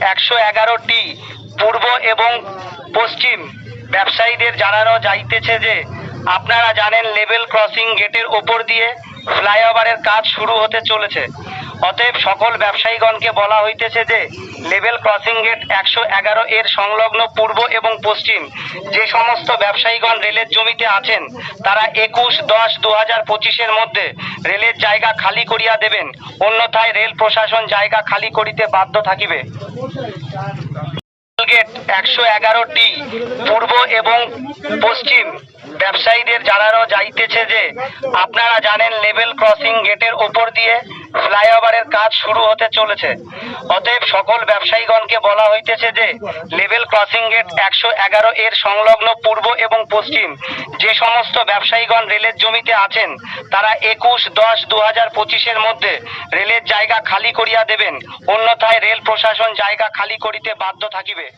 একশো এগারোটি পূর্ব এবং পশ্চিম ব্যবসায়ীদের জানানো যাইতেছে যে, আপনারা জানেন লেভেল ক্রসিং গেটের ওপর দিয়ে ফ্লাইওভারের কাজ শুরু হতে চলেছে। অতএব সকল ব্যবসায়ীগণকে বলা হইতেছে যে লেভেল ক্রসিং গেট একশো এগারো এর সংলগ্ন পূর্ব এবং পশ্চিম, যে সমস্ত ব্যবসায়ীগণ রেলের জমিতে আছেন, তারা একুশ দশ দু হাজার পঁচিশের মধ্যে রেলের জায়গা খালি করিয়া দেবেন, অন্যথায় রেল প্রশাসন জায়গা খালি করিতে বাধ্য থাকিবে। গেট একশো এগারোটি পূর্ব এবং পশ্চিম ব্যবসায়ীদের জানানো যাইতেছে যে, আপনারা জানেন লেভেল ক্রসিং গেটের ওপর দিয়ে ফ্লাইওভারের কাজ শুরু হতে চলেছে। অতএব সকল ব্যবসায়ীগণকে বলা হইতেছে যে লেভেল ক্রসিং গেট একশো এগারো এর সংলগ্ন পূর্ব এবং পশ্চিম। যে সমস্ত ব্যবসায়ীগণ রেলের জমিতে আছেন, তারা একুশ দশ দু হাজার পঁচিশের মধ্যে রেলের জায়গা খালি করিয়া দেবেন। অন্যথায় রেল প্রশাসন জায়গা খালি করিতে বাধ্য থাকিবে।